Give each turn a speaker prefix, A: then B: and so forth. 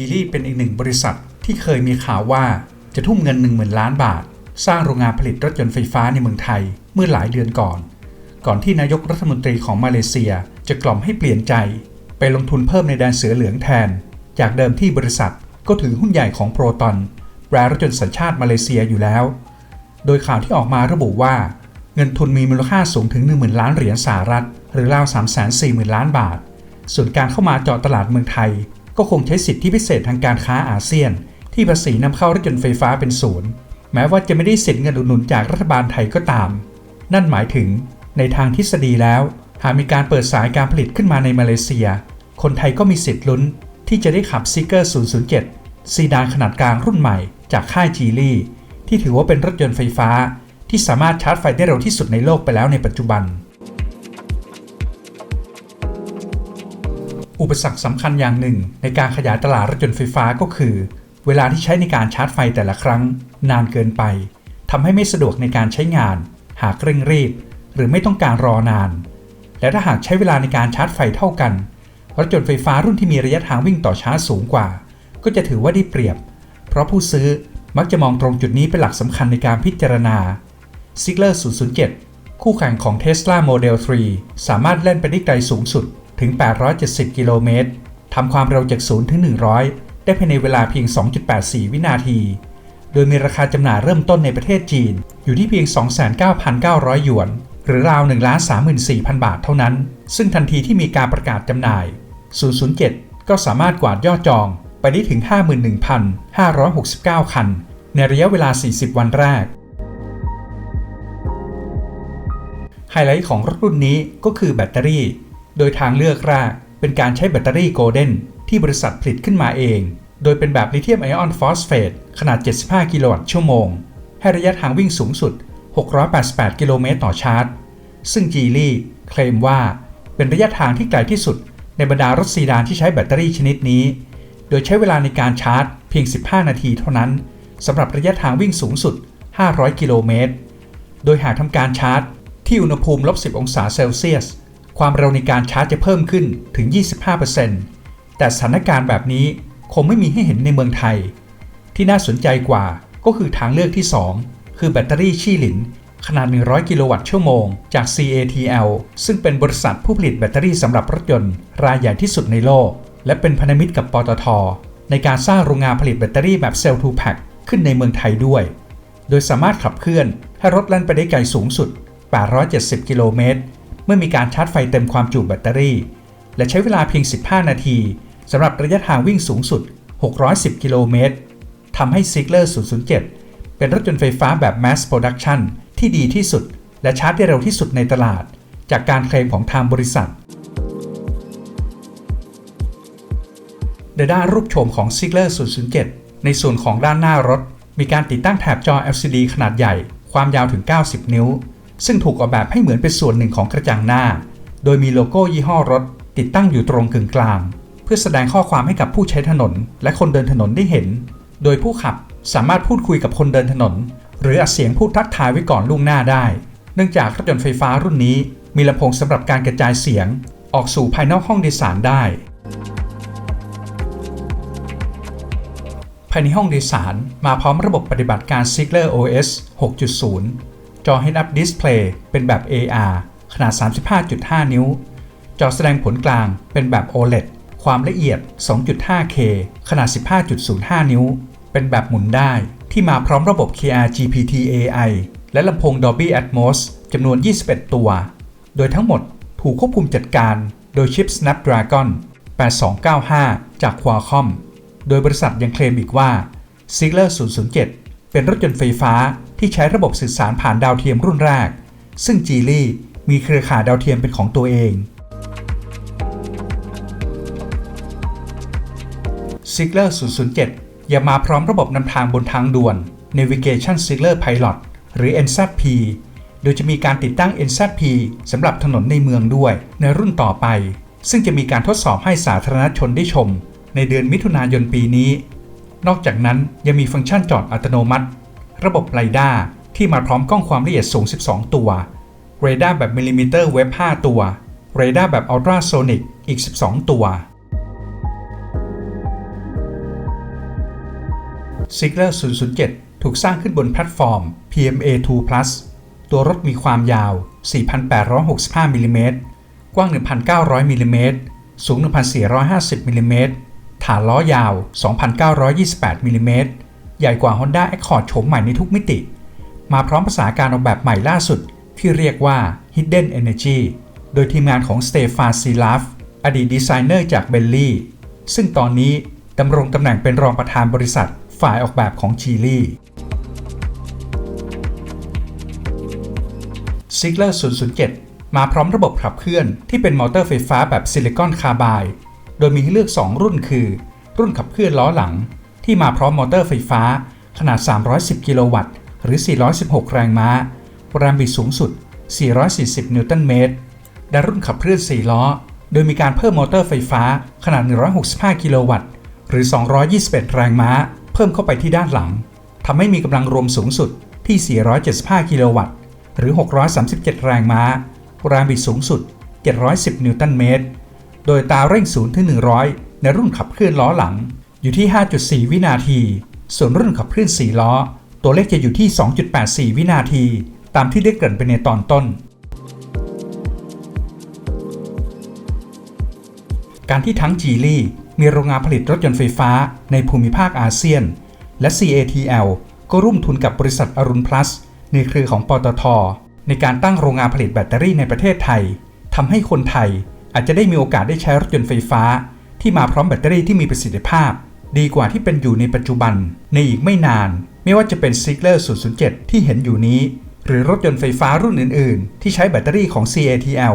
A: จีลี่เป็นอีกหนึ่งบริษัทที่เคยมีข่าวว่าจะทุ่มเงิน 1 0,000 ล้านบาท สร้างโรงงานผลิตรถยนต์ไฟฟ้าในเมืองไทยเมื่อหลายเดือนก่อน ก่อนที่นายกรัฐมนตรีของมาเลเซียจะกล่อมให้เปลี่ยนใจ ไปลงทุนเพิ่มในแดนเสือเหลืองแทน จากเดิมที่บริษัทก็ถือหุ้นใหญ่ของโปรตอนแบร์รถยนต์สัญชาติมาเลเซียอยู่แล้ว โดยข่าวที่ออกมาระบุว่า เงินทุนมีมูลค่าสูงถึง 10,000 ล้านเหรียญสหรัฐ หรือราว340,000 ล้านบาท ส่วนการเข้ามาเจาะตลาดเมืองไทย ก็คงใช้สิทธิพิเศษทางการค้าอาเซียน ที่ภาษีนำเข้ารถยนต์ไฟฟ้าเป็นศูนย์แม้ว่าจะไม่ได้สิทธิเงินอุดหนุนจากรัฐบาลไทยก็ตาม นั่นหมายถึง ในทางทฤษฎีแล้ว หากมีการเปิดสายการผลิตขึ้นมาในมาเลเซีย คนไทยก็มีสิทธิ์ลุ้น ที่จะได้ขับซิกเกอร์007 ซีดานขนาดกลางรุ่นใหม่จากค่ายจีลี่ที่ถือว่าเป็นรถยนต์ไฟฟ้า ที่สามารถชาร์จไฟได้เร็วที่สุดในโลกไปแล้วในปัจจุบัน อุปสรรคสำคัญอย่างหนึ่ง ในการขยายตลาดรถยนต์ไฟฟ้าก็คือ เวลาที่ใช้ในการชาร์จไฟแต่ละครั้ง นานเกินไปทำให้ไม่สะดวกในการใช้งาน หากเร่งรีบ หรือไม่ต้องการรอนาน และถ้าหากใช้เวลาในการชาร์จไฟเท่ากันรถยนต์ไฟฟ้ารุ่นที่มีระยะทางวิ่งต่อชาร์จสูงกว่า ก็จะถือว่าได้เปรียบ เพราะผู้ซื้อมักจะมองตรงจุดนี้เป็นหลักสำคัญในการพิจารณา z i g l e r 007 คู่แข่งของ Tesla Model 3 สามารถเล่นไปได้ไกลสูงสุด ถึง 870 กิโลเมตรทำความเร็วจาก0ถึง 100 ได้ภายในเวลาเพียง 2.84 วินาที โดยมีราคาจำหน่ายเริ่มต้นในประเทศจีน อยู่ที่เพียง 29,900 หยวน หรือราว 1,34,000 บาทเท่านั้น ซึ่งทันทีที่มีการประกาศจำหน่าย 007 ก็สามารถกวาดยอดจองไปได้ถึง 51,569 คัน ในระยะเวลา 40 วันแรกไฮไลท์ของรถรุ่นนี้ก็คือแบตเตอรี่ โดยทางเลือกแรกเป็นการใช้แบตเตอรี่โกลเด้นที่บริษัทผลิตขึ้นมาเอง โดยเป็นแบบลิเธียมไอออนฟอสเฟตขนาด 75 กิโลวัตต์ชั่วโมง ให้ระยะทางวิ่งสูงสุด 688 กิโลเมตรต่อชาร์จ ซึ่งจีลี่เคลมว่าเป็นระยะทางที่ไกลที่สุดในบรรดารถซีดานที่ใช้แบตเตอรี่ชนิดนี้ โดยใช้เวลาในการชาร์จเพียง 15 นาทีเท่านั้นสำหรับระยะทางวิ่งสูงสุด 500 กิโลเมตร โดยหากทำการชาร์จที่อุณหภูมิลบ 10 องศาเซลเซียส ความเร็วในการชาร์จจะเพิ่มขึ้นถึง 25%แต่สถานการณ์แบบนี้คงไม่มีให้เห็นในเมืองไทย ที่น่าสนใจกว่าก็คือทางเลือกที่ 2 คือแบตเตอรี่ชี่หลิน ขนาด 100 กิโลวัตต์ชั่วโมง จาก CATL ซึ่งเป็นบริษัทผู้ผลิตแบตเตอรี่สำหรับรถยนต์ รายใหญ่ที่สุดในโลก และเป็นพันธมิตรกับปตท ในการสร้างโรงงานผลิตแบตเตอรี่แบบเซลล์ทูแพ็คขึ้นในเมืองไทยด้วย โดยสามารถขับเคลื่อนให้รถแล่นไปได้ไกลสูงสุด 870 กิโลเมตร เมื่อมีการชาร์จไฟเต็มความจุแบตเตอรี่ และใช้เวลาเพียง 15 นาทีสำหรับระยะทางวิ่งสูงสุด 610 กิโลเมตรทำให้ z i g l e r 007 เป็นรถยนต์ไฟฟ้าแบบ Mass Production ที่ดีที่สุด และชาร์จได้เร็วที่สุดในตลาด จากการเคลมของทางบริษัทในด้านรูปโฉมของ Sigler 007 ในส่วนของด้านหน้ารถ มีการติดตั้งแถบจอ LCD ขนาดใหญ่ ความยาวถึง 90 นิ้ว ซึ่งถูกออกแบบให้เหมือนเป็นส่วนหนึ่งของกระจังหน้า โดยมีโลโก้ยี่ห้อรถ ติดตั้งอยู่ตรงกึ่งกลาง เพื่อแสดงข้อความให้กับผู้ใช้ถนน และคนเดินถนนได้เห็น โดยผู้ขับสามารถพูดคุยกับคนเดินถนน หรืออัดเสียงพูดทักทายไว้ก่อนล่วงหน้าได้ เนื่องจากรถยนต์ไฟฟ้ารุ่นนี้ มีลำโพงสำหรับการกระจายเสียง ออกสู่ภายนอกห้องโดยสารได้ ภายในห้องโดยสารมาพร้อมระบบปฏิบัติการ Sigler OS 6.0 จอ Head-Up Display เป็นแบบ AR ขนาด 35.5 นิ้ว จอแสดงผลกลางเป็นแบบ OLED ความละเอียด 2.5K ขนาด 15.05 นิ้ว เป็นแบบหมุนได้ที่มาพร้อมระบบ KR-GPT AI และลำโพง Dolby Atmos จำนวน 21 ตัว โดยทั้งหมดถูกควบคุมจัดการโดยชิป Snapdragon 8295 จาก Qualcomm โดยบริษัทยังเคลมอีกว่า z i g l e r 007 เป็นรถยนต์ไฟฟ้า ที่ใช้ระบบสื่อสารผ่านดาวเทียมรุ่นแรก ซึ่ง Geely มีเครือข่ายดาวเทียมเป็นของตัวเอง z i g l e r 007 ยังมาพร้อมระบบนำทางบนทางด่วน Navigation Sigler Pilot หรือ NZP โดยจะมีการติดตั้ง NZP สำหรับถนนในเมืองด้วย ในรุ่นต่อไป ซึ่งจะมีการทดสอบให้สาธารณชนได้ชม ในเดือนมิถุนายนปีนี้ นอกจากนั้นยังมีฟังก์ชันจอดอัตโนมัติ ระบบไรด้าที่มาพร้อมกล้องความละเอียดสูง 12 ตัว เรดาร์แบบมิลลิเมตรเวฟ 5 ตัว เรดาร์แบบอัลตราโซนิกอีก 12 ตัว Sigler 007 ถูกสร้างขึ้นบนแพลตฟอร์ม PMA2 Plus ตัวรถมีความยาว 4,865มิลลิเมตรกว้าง 1,900มิลลิเมตรสูง 1,450มิลลิเมตรฐานล้อยาว 2,928มิลลิเมตร ใหญ่กว่า Honda Accord โฉมใหม่ในทุกมิติ มาพร้อมภาษาการออกแบบใหม่ล่าสุด ที่เรียกว่า Hidden Energy โดยทีมงานของสเตฟานซีลาฟอดีตดีไซเนอร์จากเบลลี่ ซึ่งตอนนี้ดำรงตำแหน่งเป็นรองประธานบริษัทฝ่ายออกแบบของชีลี Sigler 007 มาพร้อมระบบขับเคลื่อนที่เป็นมอเตอร์ไฟฟ้าแบบซิลิคอนคาร์บาย โดยมีให้เลือก 2 รุ่นคือ รุ่นขับเคลื่อนล้อหลัง ที่มาพร้อมมอเตอร์ไฟฟ้า ขนาด 310 กิโลวัตต์ หรือ 416 แรงม้า แรงบิดสูงสุด 440 นิวตันเมตร และรุ่นขับเคลื่อน 4 ล้อ โดยมีการเพิ่มมอเตอร์ไฟฟ้าขนาด 165 กิโลวัตต์ หรือ 221 แรงม้า เพิ่มเข้าไปที่ด้านหลัง ทำให้มีกำลังรวมสูงสุดที่ 475 กิโลวัตต์ หรือ 637 แรงม้า แรงบิดสูงสุด 710 นิวตันเมตร โดยตาเร่ง0ถึง100 ในรุ่นขับเคลื่อนล้อหลัง อยู่ที่ 5.4 วินาที ส่วนรุ่นขับเคลื่อน4ล้อ ตัวเลขจะอยู่ที่ 2.84 วินาที ตามที่ได้เกริ่นไปในตอนต้น การที่ทั้งจีลี่มีโรงงานผลิตรถยนต์ไฟฟ้าในภูมิภาคอาเซียน และ CATL ก็ร่วมทุนกับบริษัทอรุณพลัสในเครือของปตท ในการตั้งโรงงานผลิตแบตเตอรี่ในประเทศไทยทำให้คนไทยอาจจะได้มีโอกาสได้ใช้รถยนต์ไฟฟ้า ที่มาพร้อมแบตเตอรี่ที่มีประสิทธิภาพ ดีกว่าที่เป็นอยู่ในปัจจุบัน ในอีกไม่นาน ไม่ว่าจะเป็น Sigler 007 ที่เห็นอยู่นี้ หรือรถยนต์ไฟฟ้ารุ่นอื่น ๆ ที่ใช้แบตเตอรี่ของ CATL